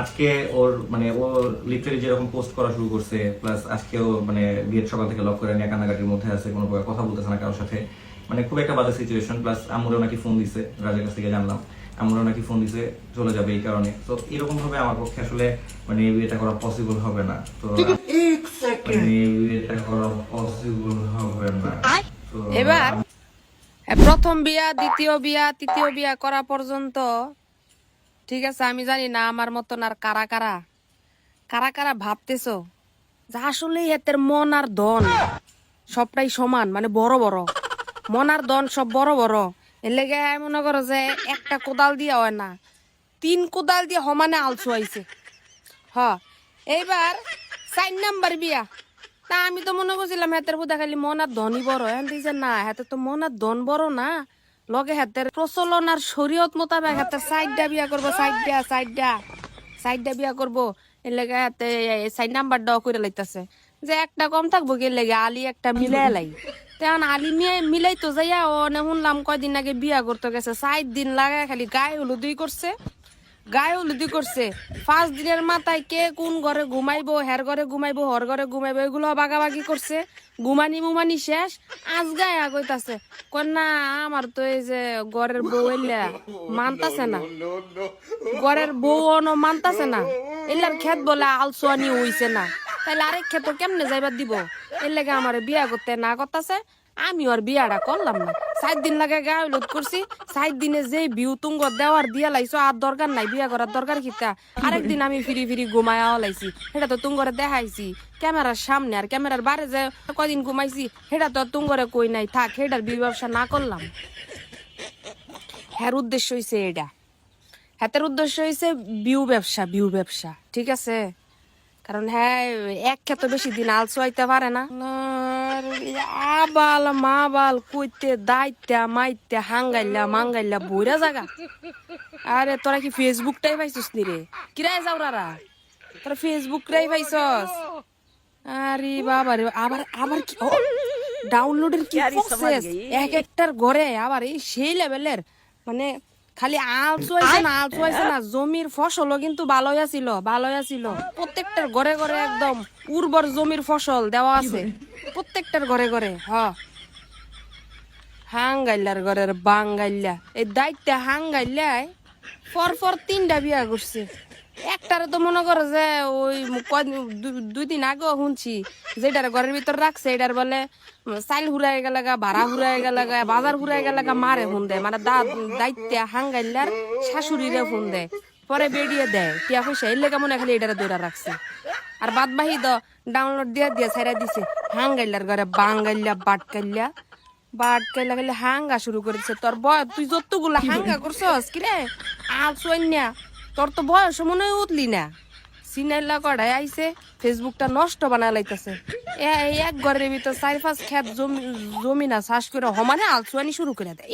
আজকে ওর মানে ও লিটারেলি যেরকম পোস্ট করা শুরু করছে প্লাস আজকেও মানে বিয়ের সকাল থেকে লক করে নিয়ে কান্নাকাটির মধ্যে আছে কোনো প্রকার কথা বলতেছে না কারোর সাথে। মানে খুব একটা বাজে সিচুয়েশন প্লাস আমুরও নাকি ফোন দিছে রাজের কাছ থেকে জানলাম। আমুরও নাকি ফোন দিছে চলে যাবে এই কারণে। তো এরকম ভাবে আমার পক্ষে আসলে মানে এই বিয়েটা করা পসিবল হবে না। তো মানে এই বিয়েটা করা পসিবল হবে না। এবার হ্যাঁ, প্রথম বিয়া দ্বিতীয় বিয়া তৃতীয় বিয়া করা পর্যন্ত ঠিক আছে, আমি জানি না আমার মতন আর কারা কারা। কারা কারা ভাবতেছো? যে আসলে এদের মন আর ধন। সবটাই সমান মানে বড় বড়। মন আর ধন সব বড় বড়। এর লেগে মনে করো যে একটা কোদাল দিয়া হয় না। তিন কোদাল দিয়ে সমানে আলসু আইছে হ, এইবার চার নাম্বার বিয়া। তা আমি তো মনে করছিলাম হাতের বুধা খালি মন আর ধনী বড়। এখন দেখছে না হাতে তো মন আর ধন বড় না। লগে হাতের প্রচলন আর শরীয়ত মোতাবেক হাতের সাইডটা বিয়া করব, সাইডটা সাইডটা সাইডটা বিয়া করব। এর লেগে হাতে সাইড নাম্বার দাও করে লাইতেছে। যে একটা কম থাকব কি লেগে আলি একটা মিলাই লাই। তেমন আলি মিয়ে মিলাই তো যাইয়া ও শুনলাম কয়দিন আগে বিয়া করতে গেছে, সাইড দিন লাগে খালি গায়ে হলুদই করছে। গায়ে হলুদি করছে। পাঁচ দিনের মাথায় কে কোন ঘরে ঘুমাইবো, হের ঘরে ঘুমাইবো, হর ঘরে ঘুমাইবো, এগুলো বাগাবাগি করছে। ঘুমানি মুমানি শেষ, আজ গায়ে আগইতাছে। না, আমার তো এই যে ঘরের বউ এলা মানতাছে না। ঘরের বউ অন মানতাছে না। এলার ক্ষেত বলে আলসোয়ানি হইছে না। তাইলে আরেক ক্ষেত কেমনে যাইবার দিব? এর লেগে আমার বিয়া করতে না করতাছে। আমি আর বিয়াটা করলাম না। সাত দিন লাগে গায়ে হলুদ করছি, সাত দিনে যে বিউ তুঙ্গ দেওয়ার দিয়া লাইছো, আর দরকার নাই, বিয়া করার দরকার কিতা? আরেকদিন আমি ফিরি ফিরি ঘুমায়া লাইছি, সেটা তো তুঙ্গরে দেখাইছি। ক্যামেরার সামনে আর ক্যামেরার বারে যে কদিন ঘুমাইছি, সেটা তো তুঙ্গরে কই নাই, থাক, সেটার বিয়ে ব্যবসা না করলাম। হ্যার উদ্দেশ্য হইছে এটা হাতের উদ্দেশ্য হইছে বিউ ব্যবসা বিউ ব্যবসা, ঠিক আছে? কারণ হ্যাঁ এক ক্ষেত বেশি দিন আলসো আইতে পারে না। আর আবাল মা বাল কইতে দাইতে মাইতে হাঙ্গাইলা মাঙ্গাইলা বইরা জাগা। আরে তোরা কি ফেসবুকটাই পাইছিস নি রে? কিরাই যাওরারা তোরা ফেসবুকটাই পাইছস? আরে বাবা রে আবার আবার কি? ডাউনলোডের কি প্রসেস এক একটার ঘরে আবার এই সেই লেভেলের মানে খালি আল চুয়াইছে না আল চুয়াইছে না। জমির ফসলও কিন্তু ভালোই আছিল ভালোই আছিল। প্রত্যেকটার ঘরে ঘরে একদম উর্বর জমির ফসল দেওয়া আছে। প্রত্যেকটার ঘরে ঘরে, হ। হাঙ্গাইলার ঘরের বাঙ্গাইলা। এই দায়িত্বে হাঙ্গাইল্লায় পর পর তিনটা বিয়া করছে একটারে তো মনে করো যে ওই দুই দিন আগেও শুনছি, যেটার ঘরের ভিতর রাখছে, এটার বলে চাইল হুরাই গেলাগা ভাড়া হুরাই গেলাগা বাজার হুরাই গেলাগা মারে ফোন দেয়। মানে দায়িত্বে হাঙ্গাইলার শাশুড়িরে ফোন দেয়। পরে বেরিয়ে দেয়, টিয়া পয়সা, এর লেগে মনে হয় খালি এটারে দৌড়া রাখছে। আর বাদ বাহি তো ডাউনলোড দিয়ে দিয়ে ছাইরা দিছে, হাঙ্গাইলার ঘরে বাঙ্গাইলা, বাটকাইলা বাটকাইলা গেলে হাঙ্গা শুরু করেছে। তোর বয়, তুই যতগুলা হাঙ্গা করছস, কিরে? আর সৈন্যা তোর তো বয়স মনে হয় উঠলি না। সিনাইলা কড়াই আইছে, ফেসবুকটা নষ্ট বানায় লাইতেছে এক ঘরের ভিতর চার পাঁচ খেত জমি জমি না চাষ করে হমানে আলসুয়ানি শুরু করে দেয়।